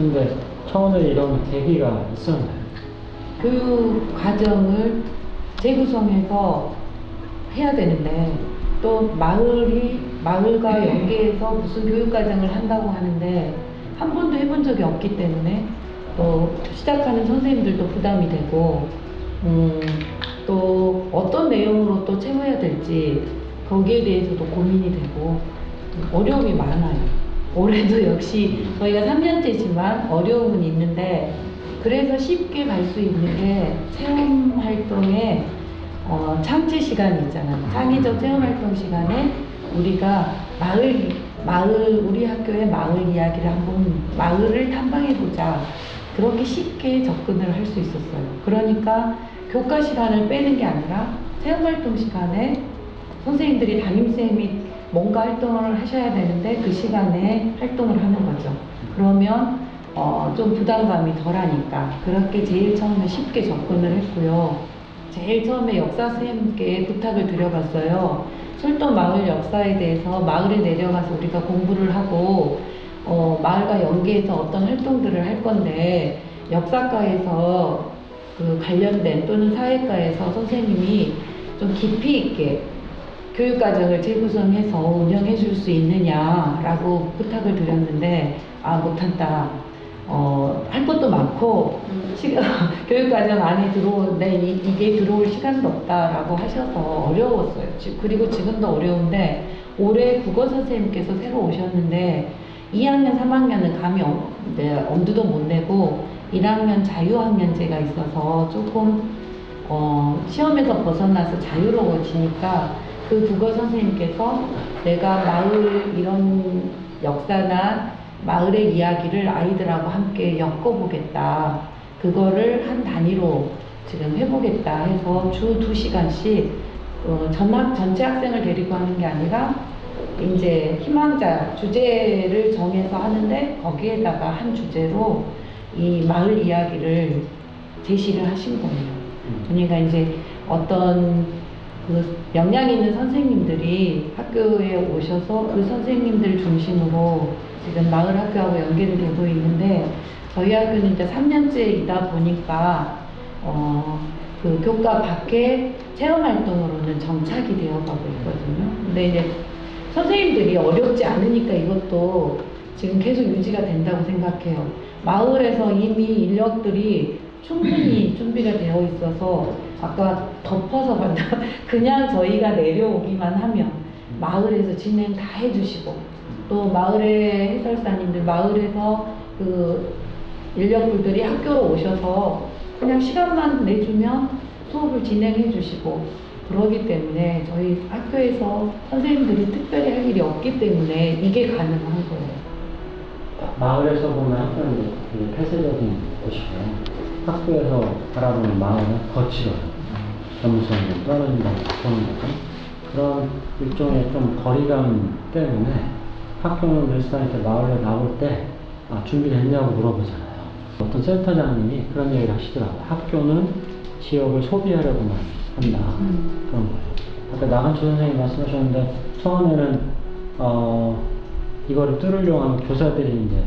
텐데 처음에 이런 계기가 있었나요? 교육 과정을 재구성해서 해야 되는데 또 마을이 마을과 연계해서 무슨 교육 과정을 한다고 하는데 한 번도 해본 적이 없기 때문에 또 시작하는 선생님들도 부담이 되고 음, 또 어떤 내용으로 또 채워야 될지 거기에 대해서도 고민이 되고 어려움이 많아요. 올해도 역시 저희가 3년째지만 어려움은 있는데 그래서 쉽게 갈 수 있는 게 체험 활동에 어, 창제 시간이 있잖아요. 창의적 체험 활동 시간에 우리가 마을 마을 우리 학교의 마을 이야기를 한번 마을을 탐방해 보자. 그렇게 쉽게 접근을 할 수 있었어요. 그러니까 교과 시간을 빼는 게 아니라 체험 활동 시간에 선생님들이 담임 쌤이 뭔가 활동을 하셔야 되는데 그 시간에 활동을 하는 거죠. 그러면 어, 좀 부담감이 덜하니까 그렇게 제일 처음에 쉽게 접근을 했고요. 제일 처음에 역사 선생님께 부탁을 드려봤어요. 솔도 마을 역사에 대해서 마을에 내려가서 우리가 공부를 하고 어, 마을과 연계해서 어떤 활동들을 할 건데 역사과에서 그 관련된 또는 사회과에서 선생님이 좀 깊이 있게 교육과정을 재구성해서 운영해 줄 수 있느냐라고 부탁을 드렸는데 아 못한다. 어, 할 것도 많고 시간, 교육과정 안에 들어오는데 이, 이게 들어올 시간도 없다라고 하셔서 어려웠어요. 지- 그리고 지금도 어려운데 올해 국어 선생님께서 새로 오셨는데 2학년, 3학년은 감이 엄, 네, 엄두도 못 내고 1학년 자유학년제가 있어서 조금 어, 시험에서 벗어나서 자유로워지니까 그 국어 선생님께서 내가 마을 이런 역사나 마을의 이야기를 아이들하고 함께 엮어보겠다. 그거를 한 단위로 지금 해보겠다 해서 주 두 시간씩 어, 전학 전체 학생을 데리고 하는 게 아니라 이제 희망자 주제를 정해서 하는데 거기에다가 한 주제로 이 마을 이야기를 제시를 하신 거예요. 그러니까 이제 어떤 그 역량 있는 선생님들이 학교에 오셔서 그 선생님들 중심으로 지금 마을 학교하고 연계를 되고 있는데 저희 학교는 이제 3년째이다 보니까 어, 그 교과 밖에 체험 활동으로는 정착이 되어 가고 있거든요. 근데 이제 선생님들이 어렵지 않으니까 이것도 지금 계속 유지가 된다고 생각해요. 마을에서 이미 인력들이 충분히 준비가 되어 있어서 아까 덮어서 봤나 그냥 저희가 내려오기만 하면 마을에서 진행 다 해주시고 또 마을의 해설사님들 마을에서 그 인력분들이 학교로 오셔서 그냥 시간만 내주면 수업을 진행해 주시고 그러기 때문에 저희 학교에서 선생님들이 특별히 할 일이 없기 때문에 이게 가능한 거예요. 마을에서 보면 학교는 되게 폐쇄적인 곳이고요. 학교에서 바라보는 마을은 거칠어요. 좀 떨어진다고 보는 거죠. 그런 일종의 좀 거리감 때문에 학교는 늘상 이렇게 마을에 나올 때 아, 준비됐냐고 물어보잖아요. 어떤 센터장님이 그런 얘기를 하시더라고요. 학교는 지역을 소비하려고만 한다. 음. 그런 거예요. 아까 나간초 선생님 말씀하셨는데 처음에는 어, 이거를 뚫으려고 하면 교사들이 이제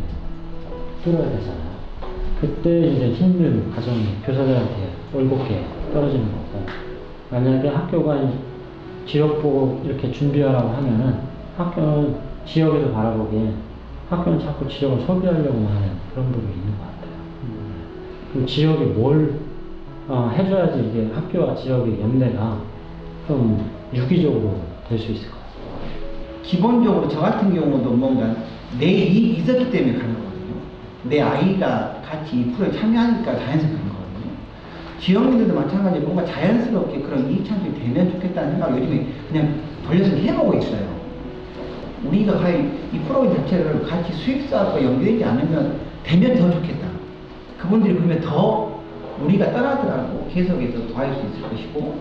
뚫어야 되잖아요. 그때 이제 힘든 과정이 교사들한테 올곧게 떨어지는 거고 만약에 학교가 이 지역 보고 이렇게 준비하라고 하면은 학교는 지역에서 바라보기에 학교는 자꾸 지역을 소비하려고 하는 그런 부분이 있는 것 같아요. 그 지역이 뭘 어, 해줘야지 이게 학교와 지역의 연대가 좀 유기적으로 될 수 있을 것 같아요. 기본적으로 저 같은 경우도 뭔가 내 이익이 있었기 때문에 가는 거거든요. 내 아이가 같이 이 프로에 참여하니까 자연스럽게. 지역민들도 마찬가지로 뭔가 자연스럽게 그런 이익 창출이 되면 좋겠다는 생각을 요즘에 그냥 돌려서 해보고 있어요. 우리가 과연 이 프로그램 자체를 같이 수익사업과 연결되지 않으면 되면 더 좋겠다. 그분들이 그러면 더 우리가 떠나더라도 계속해서 더할 수 있을 것이고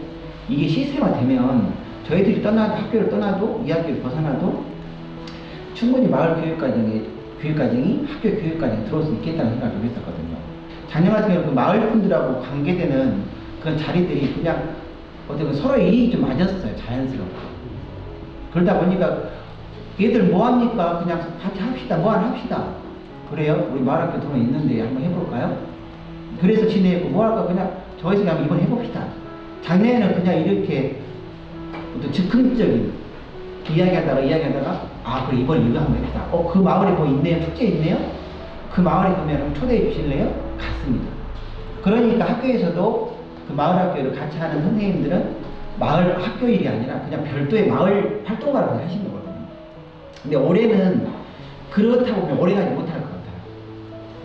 이게 시스템화 되면 저희들이 떠나도 학교를 떠나도 이 학교를 벗어나도 충분히 마을 교육과정에 교육과정이 학교 교육과정에 들어올 수 있겠다는 생각을 좀 했었거든요. 작년 같은 경우는 그 마을 분들하고 관계되는 그런 자리들이 그냥 어떻게 서로의 이익이 좀 맞았어요. 자연스럽게. 그러다 보니까 얘들 뭐 합니까? 그냥 같이 합시다. 뭐 하나 합시다. 그래요? 우리 마을학교 토론 있는데 한번 해볼까요? 그래서 진행했고 뭐 할까 그냥 저희서 그냥 이번 해봅시다. 작년에는 그냥 이렇게 어떤 즉흥적인 이야기하다가 이야기하다가 아 그래 이번 이거 한번 해봅시다. 어그 마을에 뭐 있네요? 축제 있네요? 그 마을에 그러면 초대해 주실래요? 갔습니다. 그러니까 학교에서도 그 마을 학교를 같이 하는 선생님들은 마을 학교 일이 아니라 그냥 별도의 마을 활동가를 그냥 하시는 거거든요. 근데 올해는 그렇다고 그냥 오래 가지 못할 것 같아요.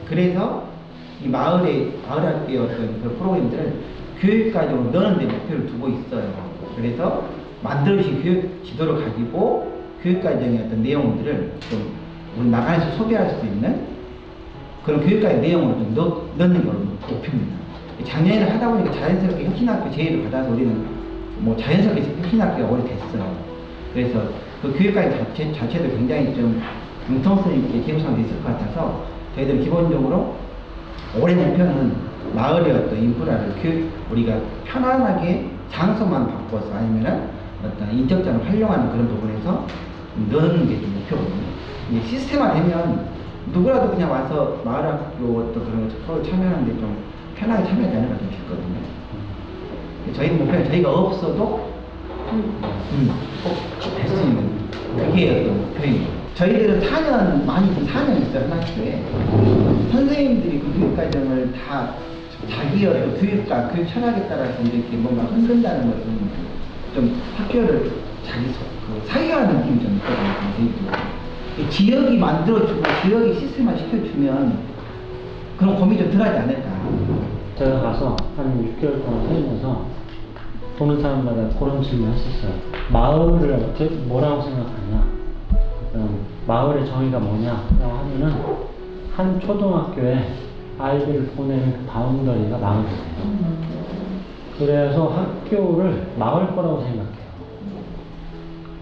그래서 이 마을의 마을 학교의 어떤 그 프로그램들을 교육과정으로 넣는 데 목표를 두고 있어요. 그래서 만들어주신 교육 지도를 가지고 교육과정의 어떤 내용들을 좀 우리 나가에서 소비할 수 있는 그런 교육과의 내용을 좀 넣, 넣는 걸로 목표입니다. 작년에는 하다 보니까 자연스럽게 혁신학교 제의를 받아서 우리는 뭐 자연스럽게 혁신학교가 오래됐어요. 그래서 그 교육과의 자체, 자체도 굉장히 좀 융통성 있게 기획상도 있을 것 같아서 저희들은 기본적으로 올해 목표는 마을의 어떤 인프라를 교육, 우리가 편안하게 장소만 바꿔서 아니면은 어떤 인적장을 활용하는 그런 부분에서 넣는 게 좀 목표거든요. 시스템화 되면 누구라도 그냥 와서 마을학교 어떤 그런 프로 참여하는데 좀 편하게 참여하지 않을까 좀 싶거든요. 저희 목표는 저희가 없어도 음, 꼭할 수 있는 그게 어떤 목표입니다. 저희들은 4년, 많이 좀 4년 있어요, 한 학교에. 선생님들이 그 교육 과정을 다 자기 어떤 교육과, 교육 철학에 따라서 이렇게 뭔가 흔든다는 것은 좀 학교를 자기 소, 그 사유하는 느낌이 좀 있거든요, 선생님들. 이 지역이 만들어주고 지역이 시스템화 시켜주면 그런 고민 좀 덜하지 않을까. 제가 가서 한 6개월 동안 살면서 보는 사람마다 그런 질문 했었어요. 마을을 어떻게, 뭐라고 생각하냐? 마을의 정의가 뭐냐라고 하면은 한 초등학교에 아이들을 보내는 그 바운더리가 마을이에요. 그래서 학교를 마을 거라고 생각해요.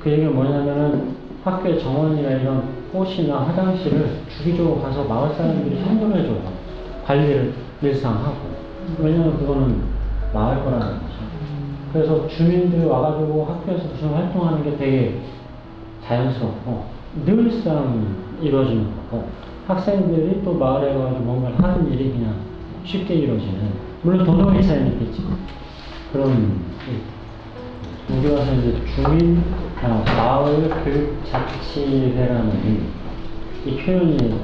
그 얘기가 뭐냐면은 학교의 정원이나 이런 꽃이나 화장실을 주기적으로 가서 마을 사람들이 선물해 줘요. 관리를 일상 하고. 왜냐면 그거는 마을 거라는 거죠. 그래서 주민들이 와가지고 학교에서 무슨 활동하는 게 되게 자연스럽고 늘상 이루어지는 거고 학생들이 또 마을에 가서 뭔가를 하는 일이 그냥 쉽게 이루어지는 물론 도덕의 차이는 있겠지 그런 일. 여기 와서 이제 주민 아, 마을 교육 자치회라는 이, 이 표현이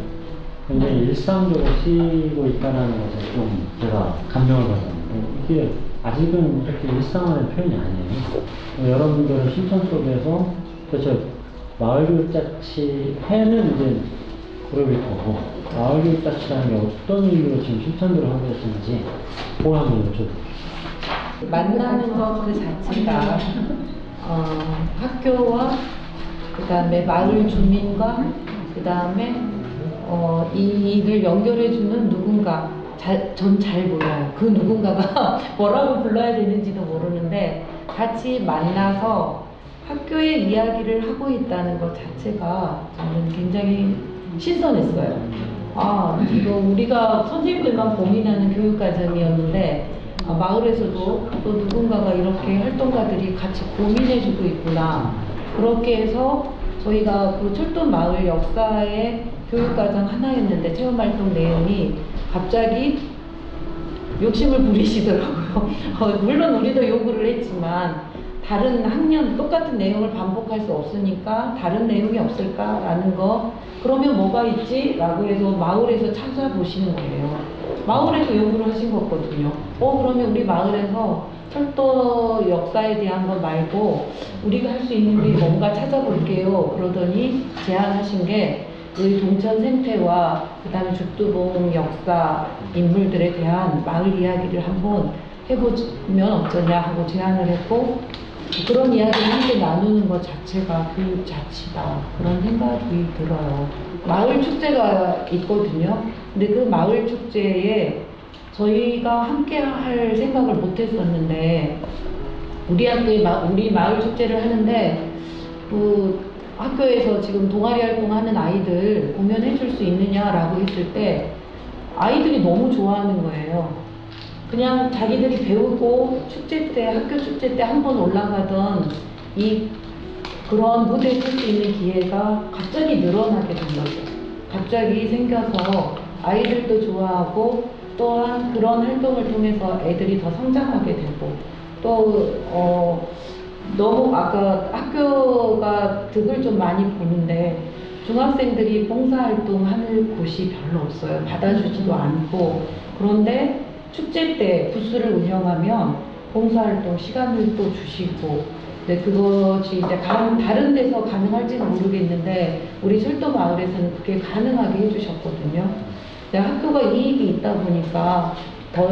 굉장히 일상적으로 쓰이고 있다는 것에 좀 제가 감명을 받았는데 이게 아직은 이렇게 일상화된 표현이 아니에요. 여러분들은 신청 속에서 대체 마을교육자치회는 이제 그룹일 거고 마을교육자치라는 게 어떤 의미로 지금 실천들을 하고 계시는지 그걸 한번 여쭤볼게요. 만나는 것 그 자체가 어, 학교와 그 다음에 마을 주민과 그 다음에 어, 이 일을 연결해주는 누군가 전 잘 몰라요. 그 누군가가 뭐라고 불러야 되는지도 모르는데 같이 만나서 학교의 이야기를 하고 있다는 것 자체가 저는 굉장히 신선했어요. 아, 이거 우리가 선생님들만 고민하는 교육 과정이었는데 아, 마을에서도 또 누군가가 이렇게 활동가들이 같이 고민해주고 있구나. 그렇게 해서 저희가 그 철도 마을 역사의 교육과정 하나였는데 체험활동 내용이 갑자기 욕심을 부리시더라고요. 어, 물론 우리도 요구를 했지만 다른 학년 똑같은 내용을 반복할 수 없으니까 다른 내용이 없을까라는 거 그러면 뭐가 있지? 라고 해서 마을에서 찾아보시는 거예요. 마을에서 요구를 하신 거거든요. 어 그러면 우리 마을에서 철도 역사에 대한 거 말고 우리가 할 수 있는 게 뭔가 찾아볼게요. 그러더니 제안하신 게 우리 동천 생태와 그다음에 죽두봉 역사 인물들에 대한 마을 이야기를 한번 해보면 어쩌냐 하고 제안을 했고 그런 이야기를 함께 나누는 것 자체가 교육 자치다 그런 생각이 들어요. 마을 축제가 있거든요. 근데 그 마을 축제에 저희가 함께 할 생각을 못 했었는데 우리 학교에 마, 우리 마을 축제를 하는데 그 학교에서 지금 동아리 활동하는 아이들 공연해 줄 수 있느냐라고 했을 때 아이들이 너무 좋아하는 거예요. 그냥 자기들이 배우고 축제 때 학교 축제 때 한 번 올라가던 이 그런 무대에 설 수 있는 기회가 갑자기 늘어나게 된 거죠. 갑자기 생겨서 아이들도 좋아하고 또한 그런 활동을 통해서 애들이 더 성장하게 되고 또 어, 너무 아까 학교가 득을 좀 많이 보는데 중학생들이 봉사활동 하는 곳이 별로 없어요. 받아주지도 않고 그런데 축제 때 부스를 운영하면 봉사활동 시간을 또 주시고 근데 그것이 이제 가- 다른 데서 가능할지는 모르겠는데 우리 철도 마을에서는 그게 가능하게 해주셨거든요. 근데 학교가 이익이 있다 보니까 더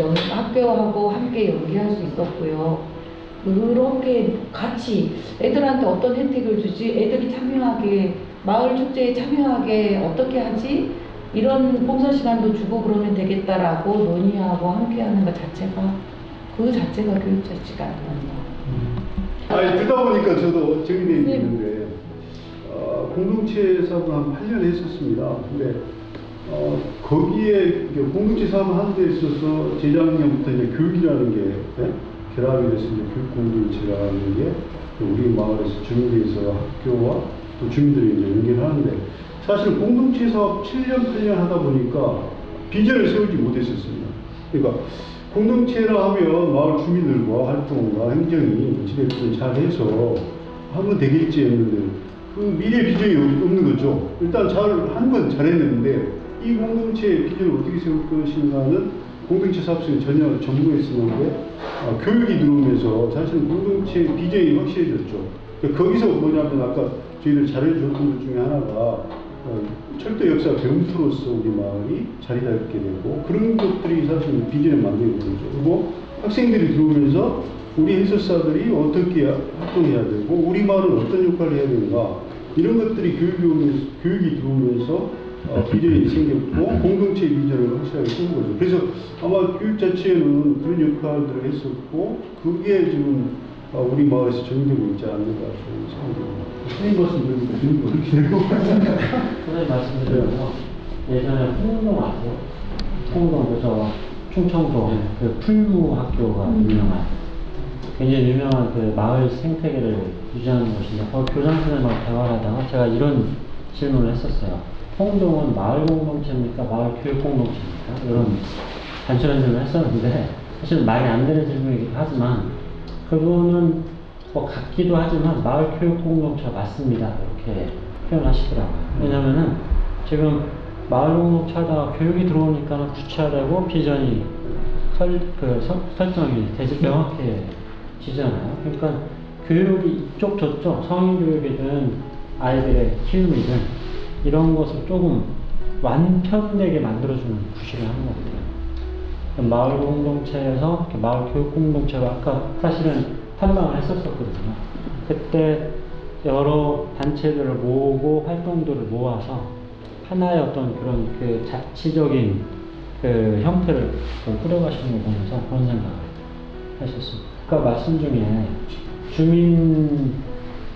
연- 학교하고 함께 연계할 수 있었고요. 그렇게 같이 애들한테 어떤 혜택을 주지, 애들이 참여하게 마을 축제에 참여하게 어떻게 하지? 이런 봉사 시간도 주고 그러면 되겠다라고 논의하고 함께하는 것 자체가 그 자체가 교육 자체가 아니었나. 아니 듣다 보니까 저도 정리되어 네. 있는데 어, 공동체 사업을 한 8년 했었습니다. 근데 어, 거기에 공동체 사업을 하는 데 있어서 재작년부터 이제 교육이라는 게 예? 결합이 돼서 이제 교육 공동체라는 게 우리 마을에서 주민들에서 학교와 또 주민들이 이제 연결하는데 사실 공동체 사업 7년 8년 하다 보니까 비전을 세우지 못했었습니다. 그러니까 공동체라 하면 마을 주민들과 활동과 행정이 어찌됐든 잘 해서 하면 되겠지 했는데 그 미래 비전이 없는 거죠. 일단 잘 한 건 잘했는데 이 공동체의 비전을 어떻게 세울 것인가는 공동체 사업성이 전혀 전무했었는데 아, 교육이 들어오면서 사실은 공동체 비전이 확실해졌죠. 그러니까 거기서 뭐냐면 아까 저희들 잘해줬던 것 중에 하나가 어, 철도 역사 배움터로서 우리 마을이 자리 잡게 되고 그런 것들이 사실 비전을 만드는 거죠. 그리고 학생들이 들어오면서 우리 해설사들이 어떻게 활동해야 되고 우리 마을은 어떤 역할을 해야 되는가 이런 것들이 교육이 오면서 교육이 들어오면서 어, 비전이 생겼고 공동체 비전을 확실하게 세운 거죠. 그래서 아마 교육 자체는 그런 역할들을 했었고 그게 지금 어, 우리 마을에서 적용되고 있지 않는가 저는 그렇게 될것 같아요. 선생님 말씀드려서 예전에 홍동 아세요? 홍동 그저 충청도 네. 그 풀무 학교가 음. 유명한 굉장히 유명한 그 마을 생태계를 유지하는 곳인데 거기 교장선생님하고 대화를 하다가 제가 이런 질문을 했었어요. 홍동은 마을 공동체입니까? 마을 교육 공동체입니까? 이런 단순한 질문을 했었는데 사실 말이 안 되는 질문이기도 하지만 그거는 뭐 같기도 하지만 마을 교육 공동체가 맞습니다. 이렇게 표현하시더라고요. 왜냐면은 지금 마을 공동체 하다가 교육이 들어오니까 구체화되고 비전이 설, 그 설, 설정이 되게 명확해지잖아요. 그러니까 교육이 이쪽 저쪽 성인 교육이든 아이들의 키움이든 이런 것을 조금 완편되게 만들어주는 구실을 하는 것 같아요. 마을 공동체에서 마을 교육 공동체가 아까 사실은 탐방을 했었었거든요. 그때 여러 단체들을 모으고 활동들을 모아서 하나의 어떤 그런 그 자치적인 그 형태를 좀 꾸려가시는 걸 보면서 그런 생각을 했었습니다. 아까 말씀 중에 주민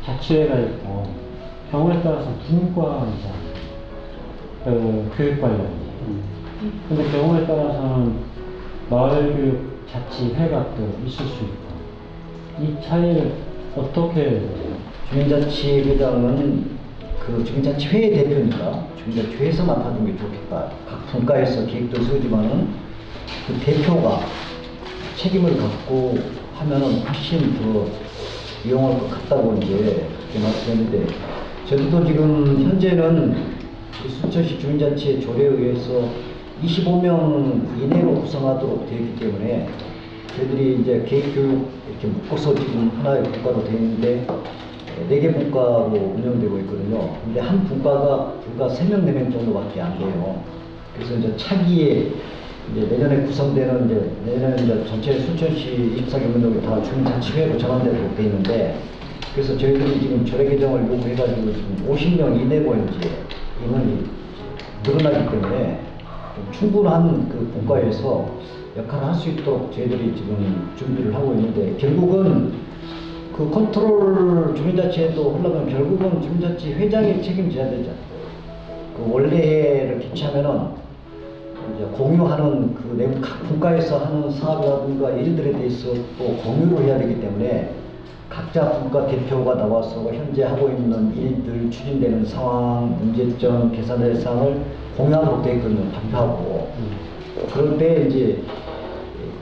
자치회가 있고 경우에 따라서 분과가 있잖아요. 그 교육 관련이. 근데 경우에 따라서는 마을 교육 자치회가 또 있을 수 있고 이 차이를 어떻게? 주민자치회장은 그 주민자치 회의 대표니까 주민자치 회에서 맡아주는 게 좋겠다. 각 분과에서 계획도 세우지만은 그 대표가 책임을 갖고 하면은 훨씬 더 이용할 것 같다고 이제 그렇게 말씀했는데 저희도 지금 현재는 그 순천시 주민자치 조례에 의해서 25명 이내로 구성하도록 되어 있기 때문에 저희들이 이제 계획교육 이렇게 묶어서 지금 하나의 분과로 되어 있는데 네 개 분과로 운영되고 있거든요. 근데 한 분과가 불과 3명, 4명 정도밖에 안 돼요. 그래서 이제 차기에 이제 내년에 구성되는 이제 내년에 이제 전체 순천시 24개면역이 다 주민자치회로 전환되도록 돼 있는데 그래서 저희들이 지금 조례 개정을 요구해가지고 지금 50명 이내로 이제 인원이 늘어나기 때문에 좀 충분한 그 분과에서 역할을 할 수 있도록 저희들이 지금 준비를 하고 있는데 결국은 그 컨트롤 주민자치회도 하려면 결국은 주민자치 회장이 책임져야 되죠. 그 원래를 개최하면은 이제 공유하는 그 내부 각 분과에서 하는 사업이라든가 일들에 대해서 또 공유를 해야 되기 때문에 각 각자 분과 대표가 나와서 현재 하고 있는 일들 추진되는 상황, 문제점, 개선 대상을 공유하도록 되어 있거든요. 발표하고. 그럴 때 이제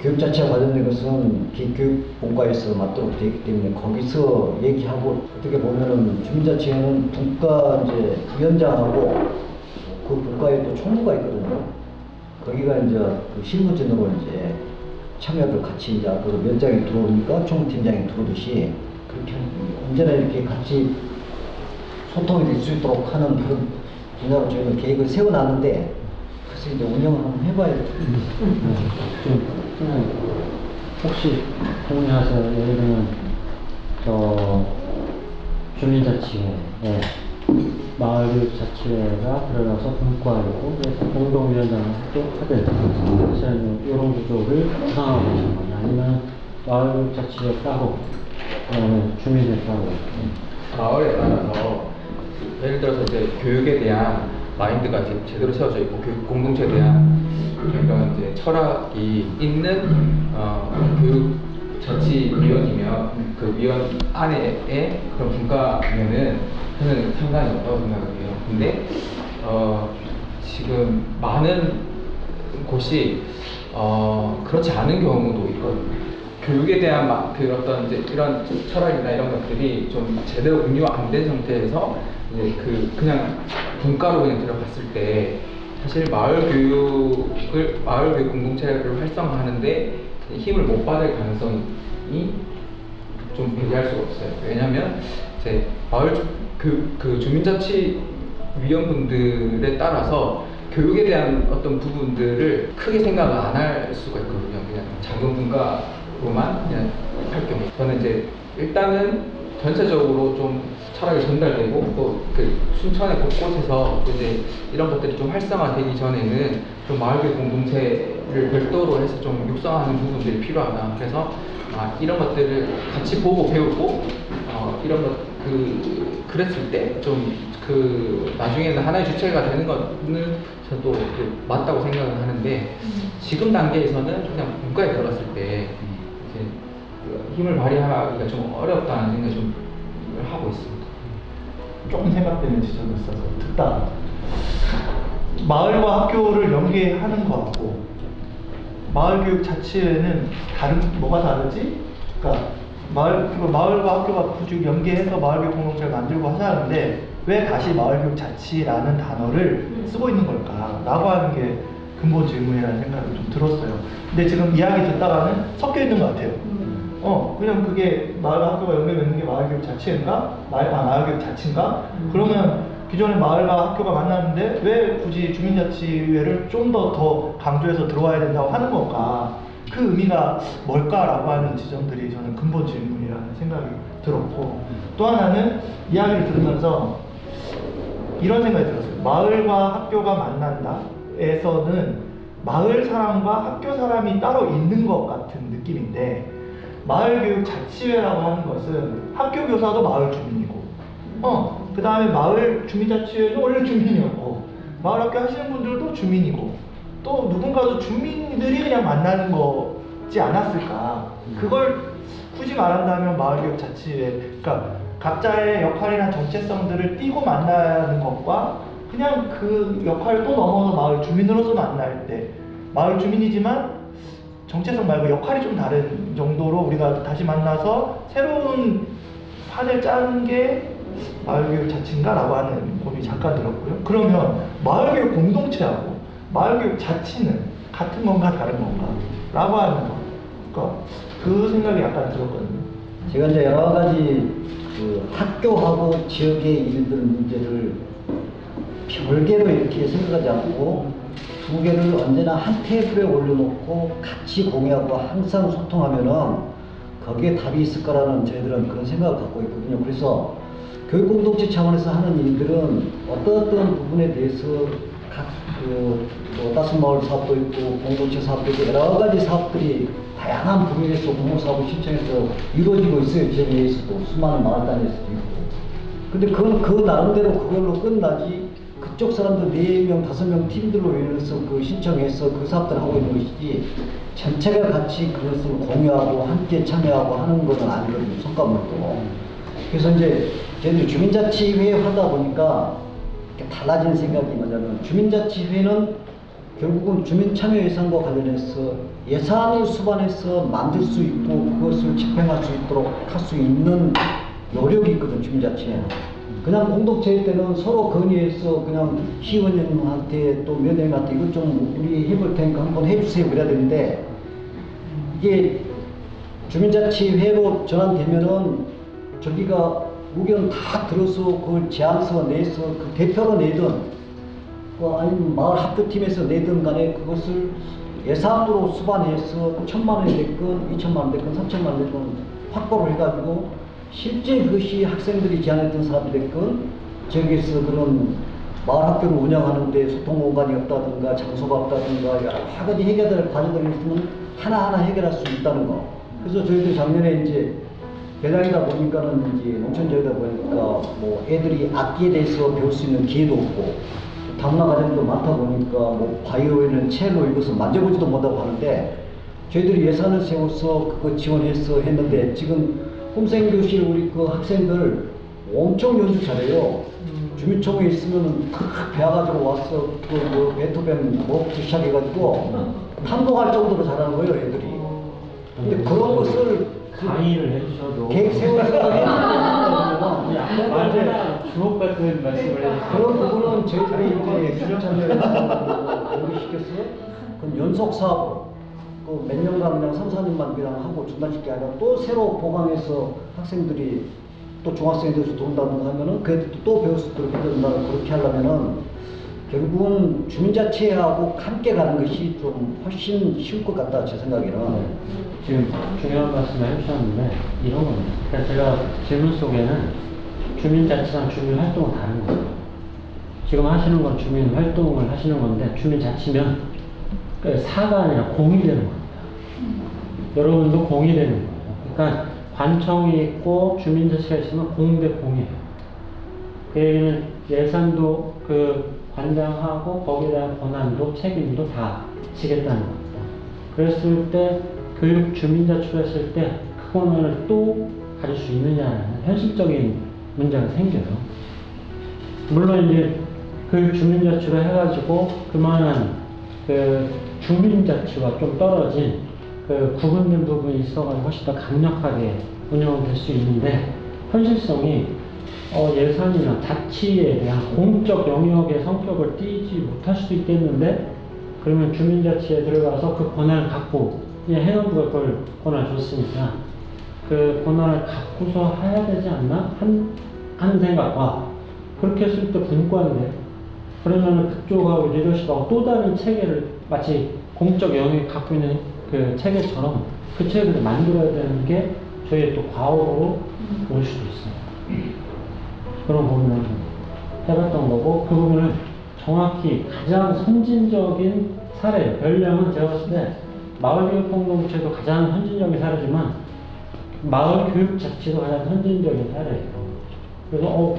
교육 자체와 관련된 것은 기교육본과에서 맡도록 되어 있기 때문에 거기서 얘기하고 어떻게 보면은 주민자치회는 분과 이제 위원장하고 그 분과에 또 총무가 있거든요. 거기가 이제 그 실무진으로 이제 참여를 같이 이제 그 면장이 들어오니까 총무팀장이 들어오듯이 그렇게 언제나 이렇게 같이 소통이 될 수 있도록 하는 그런 분야로 저희는 계획을 세워놨는데 그래서 이제 운영을 한번 해봐야죠. 좀, 좀 혹시 고민하세요? 예를 들면 저 주민자치회, 마을교육자치회가 들어가서 분과이고 그래서 공동위원장도 하든 사실은 이런 구조를 구상하고 계신 거냐 아니면 마을교육자치회 따로 그다음에 주민들 따로 마을에 따라서 예를 들어서 이제 교육에 대한 마인드가 제대로 세워져 있고 교육 공동체에 대한 그런 이제 철학이 있는 어, 교육 자치위원이면 그 위원 안에의 그런 분과면은 저는 상관이 없다고 생각을 해요. 근데 어, 지금 많은 곳이 어, 그렇지 않은 경우도 있거든요. 교육에 대한 막 그 어떤 이제 이런 철학이나 이런 것들이 좀 제대로 운유가 안 된 상태에서 이제 그 그냥 분과로 그냥 들어갔을 때 사실 마을 교육을 마을 교육 공동체를 활성화하는데 힘을 못 받을 가능성이 좀 배제할 수가 없어요. 왜냐하면 이제 마을 주- 그, 그 주민자치 위원분들에 따라서 교육에 대한 어떤 부분들을 크게 생각을 안 할 수가 있거든요. 그냥 작은 분과로만 그냥 할 경우. 저는 이제 일단은 전체적으로 좀 철학이 전달되고 또 그 순천의 곳곳에서 또 이제 이런 것들이 좀 활성화되기 전에는 좀 마을교육 공동체를 별도로 해서 좀 육성하는 부분들이 필요하다. 그래서 아, 이런 것들을 같이 보고 배우고 어, 이런 것그 그랬을 때 좀 그 나중에는 하나의 주체가 되는 거는 저도 그 맞다고 생각을 하는데 지금 단계에서는 그냥 문과에 들어갔을 때 힘을 발휘하기가 좀 어렵다는 생각이 좀 하고 있습니다. 조금 생각되는 지점이 있어서 듣다 마을과 학교를 연계하는 것 같고 마을 교육 자체에는 다른 뭐가 다르지? 그러니까 마을 그 마을과 학교가 굳이 연계해서 마을 교육 공동체를 만들고 하자는데 왜 다시 마을 교육 자치라는 단어를 쓰고 있는 걸까?라고 하는 게 근본 질문이라는 생각이 좀 들었어요. 근데 지금 이야기 듣다가는 섞여 있는 것 같아요. 어, 그냥 그게 마을과 학교가 연결되는 게 마을 교육 자체인가? 마을, 아, 마을 교육 자체인가? 그러면 기존에 마을과 학교가 만났는데 왜 굳이 주민자치회를 좀 더 더 강조해서 들어와야 된다고 하는 건가? 그 의미가 뭘까라고 하는 지점들이 저는 근본 질문이라는 생각이 들었고 또 하나는 이야기를 들으면서 이런 생각이 들었어요. 마을과 학교가 만난다에서는 마을 사람과 학교 사람이 따로 있는 것 같은 느낌인데 마을교육 자치회라고 하는 것은 학교 교사도 마을 주민이고, 어, 그 다음에 마을 주민자치회는 원래 주민이었고, 마을 학교 하시는 분들도 주민이고, 또 누군가도 주민들이 그냥 만나는 거지 않았을까. 그걸 굳이 말한다면 마을교육 자치회, 그러니까 각자의 역할이나 정체성들을 띄고 만나는 것과 그냥 그 역할을 또 넘어서 마을 주민으로서 만날 때, 마을 주민이지만 정체성 말고 역할이 좀 다른 정도로 우리가 다시 만나서 새로운 판을 짜는 게 마을교육 자치인가라고 하는 고민이 잠깐 들었고요. 그러면 마을교육 공동체하고 마을교육 자치는 같은 건가 다른 건가? 라고 하는 거. 그러니까 그 생각이 약간 들었거든요. 제가 이제 여러 가지 그 학교하고 지역의 일들 문제를 별개로 이렇게 생각하지 않고 두 개를 언제나 한 테이블에 올려놓고 같이 공유하고 항상 소통하면은 거기에 답이 있을 거라는 저희들은 그런 생각을 갖고 있거든요. 그래서 교육 공동체 차원에서 하는 일들은 어떤 어떤 부분에 대해서 각그 뭐 따순 마을 사업도 있고 공동체 사업도 있고 여러 가지 사업들이 다양한 분야에서 공모사업 신청해서 이루어지고 있어요. 지역 내에서도 수많은 마을 단위에서도 있고. 근데 그건 그 나름대로 그걸로 끝나지 그 그쪽 사람들 네명 다섯 명 팀들로 인해서 그 신청해서 그 사업들 하고 있는 것이지 전체가 같이 그것을 공유하고 함께 참여하고 하는 것은 아니거든요 성과물도 그래서 이제 저희들이 주민자치회 하다 보니까 달라지는 생각이 뭐냐면 주민자치회는 결국은 주민참여 예산과 관련해서 예산을 수반해서 만들 수 있고 그것을 집행할 수 있도록 할 수 있는 노력이 있거든 주민자치회는 그냥 공동체일 때는 서로 건의해서 그냥 시의원님한테 또 면회한테 이것 좀 우리 해볼 테니까 한번 해주세요 그래야 되는데 이게 주민자치회로 전환되면은 저기가 의견 다 들어서 그걸 제안서 내서 그 대표로 내든 그 아니면 마을 학교팀에서 내든 간에 그것을 예산으로 수반해서 천만 원이 됐건 이천만 원 됐건 삼천만 원 됐건 확보를 해가지고 실제 그것이 학생들이 제안했던 사업이 됐건 저기에서 그런 마을 학교를 운영하는데 소통 공간이 없다든가 장소가 없다든가 여러 가지 해결될 과제들이 있으면 하나하나 해결할 수 있다는 거. 그래서 저희들 작년에 이제 배당이다 보니까는 이제 농촌 지역이다 보니까 뭐 애들이 악기에 대해서 배울 수 있는 기회도 없고 다문화 가정도 많다 보니까 뭐 바이오에는 첼로 이것을 만져보지도 못하고 하는데 저희들이 예산을 세워서 그거 지원해서 했는데 지금 홈생 교실 우리 그 학생들 엄청 연주 잘해요. 주민총회 있으면은 탁 배워가지고 와서 그뭐 베토벤 뭐부터 시작해가지고 한동할 정도로 잘하는 거예요 애들이. 근데 그런 것을 강의를 해주셔도 계획 세워서 하나 주옥 같은 말씀을 해주세요. 그런 부분은 저희들이 이제 수련참여에서 연기시켜서 그 연속 사업 그 몇 년간 그냥 3, 4년만 그냥 하고 중단시키는 게 아니라 또 새로 보강해서 학생들이 또 중학생이 돼서 돈다든가 하면은 그 애들 또 배울 수 있도록 해준다 그렇게 하려면은 결국은 주민자치하고 함께 가는 것이 좀 훨씬 쉬울 것 같다 제 생각에는 네. 지금 중요한 말씀을 해주셨는데 이런 겁니다. 그러니까 제가 질문 속에는 주민자치랑 주민활동은 다른 거예요. 지금 하시는 건 주민활동을 하시는 건데 주민자치면 그 사가 아니라 공이 되는 겁니다. 여러분도 공이 되는 거예요. 그러니까 관청이 있고 주민자치가 있으면 공 대 공이에요. 그 얘기는 예산도 그 관장하고 거기에 대한 권한도 책임도 다 지겠다는 겁니다. 그랬을 때 교육 주민자치로 했을 때 그 권한을 또 가질 수 있느냐는 현실적인 문제가 생겨요. 물론 이제 교육 주민자치로 해가지고 그만한 그 주민자치와 좀 떨어진 그 구분된 부분이 있어가지고 훨씬 더 강력하게 운영은 될수 있는데 현실성이 어, 예산이나 자치에 대한 공적 영역의 성격을 띠지 못할 수도 있겠는데 그러면 주민자치에 들어가서 그 권한을 갖고 그냥 해운부가 그걸 권한을 줬으니까 그 권한을 갖고서 해야 되지 않나? 한, 하는 생각과 그렇게 했을 때 분과인데 그러면 그쪽하고 리더십하고 또 다른 체계를 마치 공적 영역이 갖고 있는 그 체계처럼 그 체계를 만들어야 되는 게 저희의 또 과오로 올 수도 있어요. 그런 부분을 해봤던 거고 그 부분을 정확히 가장 선진적인 사례 별명은 제가 봤을 때 마을 교육 공동체도 가장 선진적인 사례지만 마을 교육 자체도 가장 선진적인 사례예요. 그래서 어,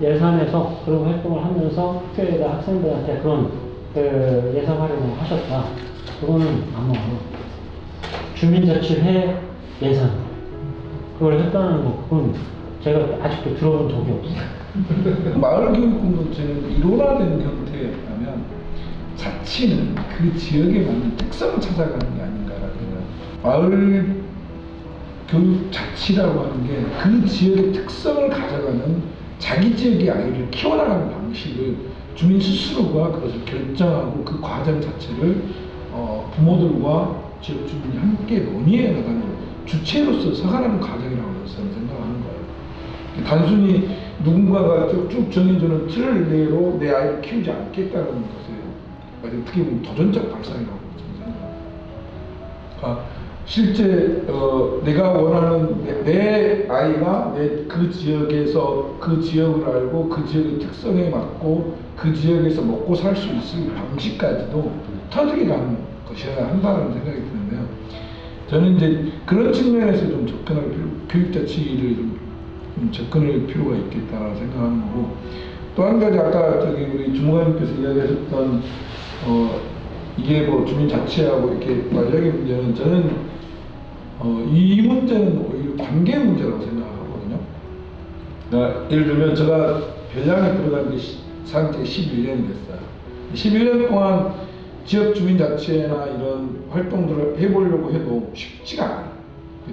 예산에서 그런 활동을 하면서 학교에다 학생들한테 그런 그 예산 활용을 하셨다. 그거는 아마 주민자치회 예산 그걸 했다는 거 그건 제가 아직도 들어본 적이 없어요. 마을 교육 공동체는 일원화된 형태라면 자치는 그 지역에 맞는 특성을 찾아가는 게 아닌가라는 생각. 마을 교육 자치라고 하는 게 그 지역의 특성을 가져가는 자기 지역의 아이를 키워나가는 방식을 주민 스스로가 그것을 결정하고 그 과정 자체를 어, 부모들과 지역 주민이 함께 논의해 나가는 주체로서 서가라는 과정이라고 저는 생각하는 거예요. 단순히 누군가가 쭉, 쭉 정해주는 틀 내로 내 아이를 키우지 않겠다는 것에 어떻게 보면 도전적 발상이라고 저는 생각합니다. 그러니까 실제 어, 내가 원하는 내, 내 아이가 내 그 지역에서 그 지역을 알고 그 지역의 특성에 맞고 그 지역에서 먹고 살 수 있을 방식까지도 터득해 가는 것이어야 한다는 생각이 드는데요. 저는 이제 그런 측면에서 좀 접근할 필요, 교육 자치를 좀, 좀 접근할 필요가 있겠다라고 생각하는 거고 또 한 가지 아까 저기 우리 주무관님께서 이야기하셨던 어 이게 뭐 주민 자치하고 이렇게 관련의 문제는 저는 어, 이 문제는 오히려 관계 문제라고 생각하거든요. 그러니까 예를 들면 제가 별량에 들어간 게 시- 산지 11년이 됐어요. 11년 동안 지역 주민자치회나 이런 활동들을 해보려고 해도 쉽지가 않아요.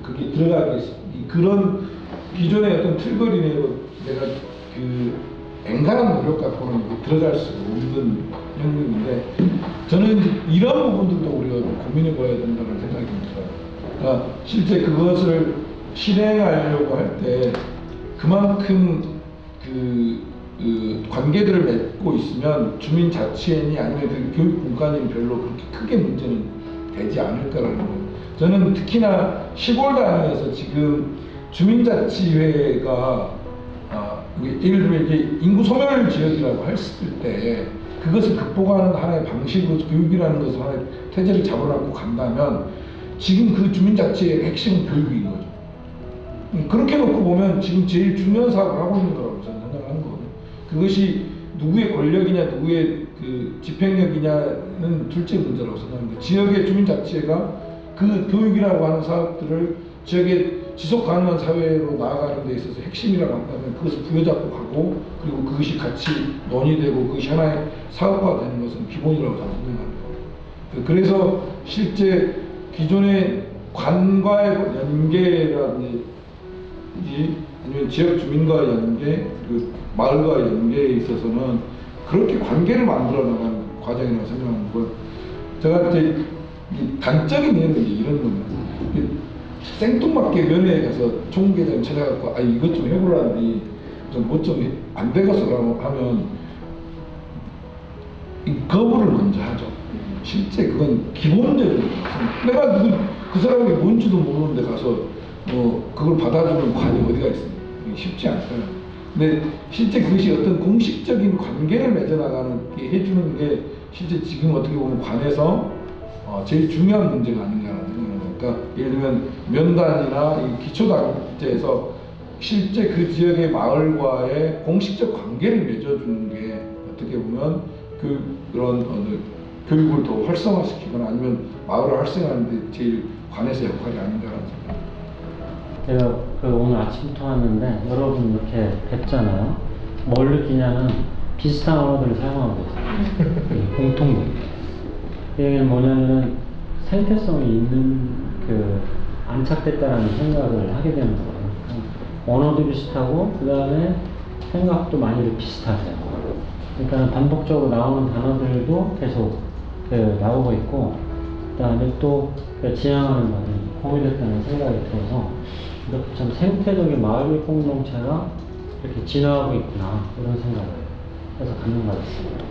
그게 들어가기 이- 그런 기존의 어떤 틀거리 내로 내가 그 앵간한 노력 갖고는 들어갈 수 없는 영역인데 저는 이제 이런 부분들도 우리가 좀 고민해 봐야 된다는 생각이 들어요. 그러니까 실제 그것을 실행하려고 할 때 그만큼 그, 그 관계들을 맺고 있으면 주민 자치회니 아니면 그 교육분과는 별로 그렇게 크게 문제는 되지 않을까라는 거예요. 저는 특히나 시골 단위에서 지금 주민자치회가 아, 예를 들면 이게 인구 소멸 지역이라고 했을 때 그것을 극복하는 하나의 방식으로 교육이라는 것을 하나의 태제를 잡아놓고 간다면 지금 그 주민자치의 핵심은 교육인 거죠. 음, 그렇게 놓고 보면 지금 제일 중요한 사업을 하고 있는 거라고 저는 생각하는 거거든요. 그것이 누구의 권력이냐, 누구의 그 집행력이냐는 둘째 문제라고 생각합니다. 지역의 주민자치회가 그 교육이라고 하는 사업들을 지역의 지속 가능한 사회로 나아가는 데 있어서 핵심이라고 한다면 그것을 부여잡고 가고 그리고 그것이 같이 논의되고 그것이 하나의 사업화되는 것은 기본이라고 저는 생각합니다. 그래서 실제 기존의 관과의 연계라든지 아니면 지역 주민과의 연계, 그리고 마을과의 연계에 있어서는 그렇게 관계를 만들어 나가는 과정이라고 생각하는 거고요. 제가 이제 이 단적인 예는 이런 겁니다. 이 생뚱맞게 면회에 가서 총계장 찾아갖고 아 이것 좀 해보라니 좀뭐좀 안 되겠어라고 하면 이 거부를 먼저 하죠. 실제 그건 기본적인 거예요. 내가 누구 그 사람이 뭔지도 모르는데 가서 뭐 그걸 받아주는 관이 어디가 있습니까? 쉽지 않아요. 근데 실제 그것이 어떤 공식적인 관계를 맺어나가는 게 해주는 게 실제 지금 어떻게 보면 관에서 어, 제일 중요한 문제가 해요. 그러니까 예를 들면 면단이나 이 기초단체에서 실제 그 지역의 마을과의 공식적 관계를 맺어주는 게 어떻게 보면 그 그런 어느 교육을 더 활성화시키거나 아니면 마을을 활성화하는 데 제일 관에서 역할이 아닌가라는 생각. 제가 그 오늘 아침부터 왔는데 여러분 이렇게 뵙잖아요. 뭘 느끼냐면 비슷한 언어들을 사용하고 있어요. 이 공통점. 그 얘기는 뭐냐면은 생태성이 있는 그 안착됐다라는 생각을 하게 되는 거예요. 언어도 비슷하고 그 다음에 생각도 많이 비슷하세요. 그러니까 반복적으로 나오는 단어들도 계속 그 나오고 있고 그 다음에 또 그 지향하는 바이 공유됐다는 생각이 들어서 이렇게 참 생태적인 마을 공동체가 이렇게 진화하고 있구나 이런 생각을 해서 같습니다.